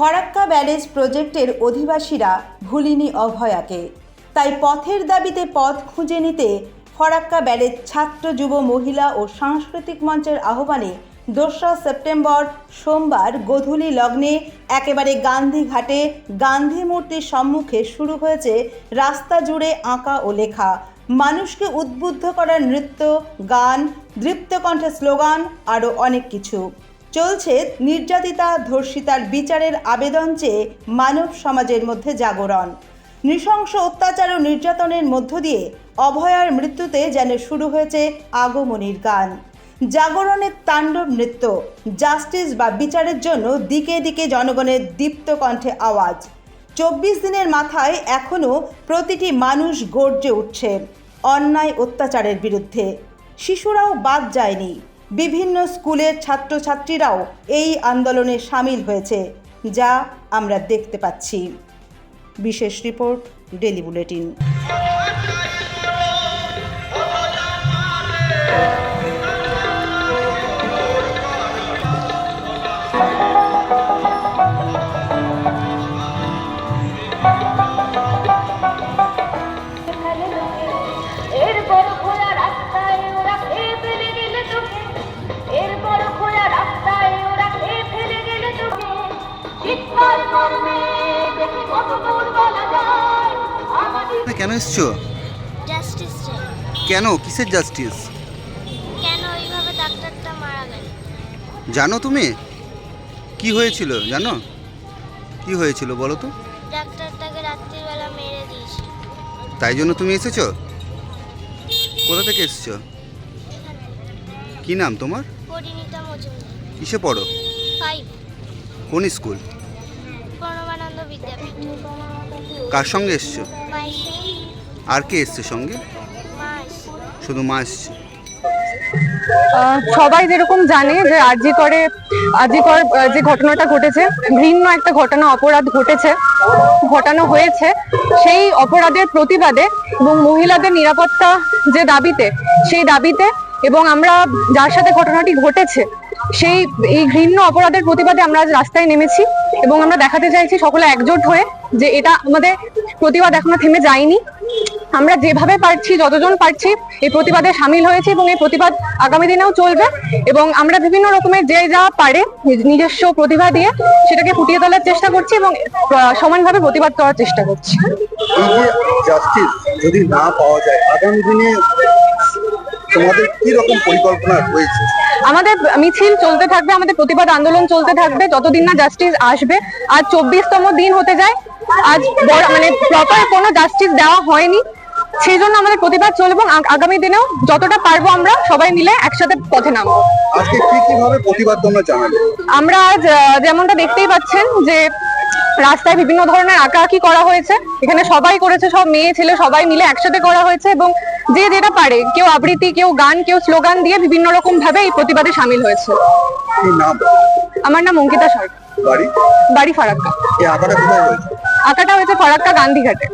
Farakka barrage প্রজেক্টের অধিবাসীরা ভুলিনি অভয়াকে। তাই পথের দাবিতে পথ খুঁজে নিতে ফরাক্কা ব্যারেজ ছাত্র, যুব, মহিলা ও সাংস্কৃতিক মঞ্চের আহ্বানে দোসরা সেপ্টেম্বর সোমবার গধূলি লগ্নে একেবারে গান্ধীঘাটে গান্ধী মূর্তির সম্মুখে শুরু হয়েছে রাস্তা জুড়ে আঁকা ও লেখা। মানুষকে উদ্বুদ্ধ করার নৃত্য, গান দৃপ্তকণ্ঠে স্লোগান, আরও অনেক কিছু। চলছে নির্যাতিতা, ধর্ষিতার বিচারের আবেদন চেয়ে মানব সমাজের মধ্যে জাগরণ। নৃশংস অত্যাচার ও নির্যাতনের মধ্য দিয়ে অভয়ার মৃত্যুতে যেন শুরু হয়েছে আগমনীর গান। জাগরণের তাণ্ডব নৃত্য, জাস্টিস বা বিচারের জন্য দিকে দিকে জনগণের দীপ্ত কণ্ঠে আওয়াজ। চব্বিশ দিনের মাথায় এখনও প্রতিটি মানুষ গর্জে উঠছে অন্যায় অত্যাচারের বিরুদ্ধে। শিশুরাও বাদ যায়নি। বিভিন্ন স্কুলের ছাত্রছাত্রীরাও এই আন্দোলনে সামিল হয়েছে, যা আমরা দেখতে পাচ্ছি। বিশেষ রিপোর্ট ডেলি বুলেটিন। কেন এসছো? জাস্টিস কেন? কিসের জাস্টিস? কেন ওইভাবে ডাক্তারটা মারা গেল? জানো তুমি? কি হয়েছিল জানো? কি হয়েছিল বলো তো? ডাক্তারটাকে রাত্রিবেলা মেরে দিয়েছে। তাই জন্য তুমি এসেছ? কোথা থেকে এসেছ? কি নাম তোমার? পরিণীতা মজুমদার। কিসে পড়ো? ফাইভ কোন স্কুল? কার সঙ্গে এসছো? আর কে এসছে সঙ্গে? মাস। শুধু মা এসছে আহ, সবাই যেরকম জানে যে আরজি করে আরজি কর যে ঘটনাটা ঘটেছে ঘৃণ্য একটা ঘটনা অপরাধ ঘটেছে ঘটানো হয়েছে সেই অপরাধের প্রতিবাদে এবং মহিলাদের নিরাপত্তা যে দাবিতে সেই দাবিতে এবং আমরা যার সাথে ঘটনাটি ঘটেছে সেই, এই ঘৃণ্য অপরাধের প্রতিবাদে আমরা আজ রাস্তায় নেমেছি এবং আমরা দেখাতে চাইছি সকলে একজোট হয়ে যে এটা আমাদের প্রতিবাদ এখনও থেমে যায়নি। আমরা যেভাবে পারছি, যতজন পারছি, এই প্রতিবাদে সামিল হয়েছি এবং এই প্রতিবাদ আগামী দিনেও চলবে এবং আমরা বিভিন্ন রকমের যে যা পারে নিজ- নিজস্ব প্রতিভা দিয়ে সেটাকে ফুটিয়ে তোলার চেষ্টা করছি এবং সমানভাবে প্রতিবাদ করার চেষ্টা করছি। যদি না পাওয়া যায়, আগামী দিনে তোমাদের কি রকম পরিকল্পনা রয়েছে? আমাদের মিছিল চলতে থাকবে আমাদের প্রতিবাদ আন্দোলন চলতে থাকবে যতদিন না জাস্টিস আসবে। আজ চব্বিশতম দিন হতে যায়। আজ বড় মানে প্রপার কোনো জাস্টিস দেওয়া হয়নি। সেই জন্য আমাদের প্রতিবাদ চলবে এবং আগামী দিনেও যতটা পারব আমরা সবাই মিলে একসাথে পথে নামবো। আজকে কি কীভাবে প্রতিবাদ তোমরা জানালে? আমরা আজ যেমনটা দেখতেই পাচ্ছেন যে রাস্তায় বিভিন্ন ধরনের আঁকাআঁকি করা হয়েছে। এখানে সবাই করেছে সব মেয়ে ছেলে সবাই মিলে একসাথে করা হয়েছে এবং যে যেটা পারে কেউ আবৃত্তি কেউ গান কেউ স্লোগান দিয়ে বিভিন্ন রকম ভাবে এই প্রতিবাদে সামিল হয়েছে। আমার নাম অঙ্কিতা সরকার। বাড়ি? বাড়ি ফারাক্কা। আঁকাটা হয়েছে? ফারাক্কা গান্ধীঘাটে।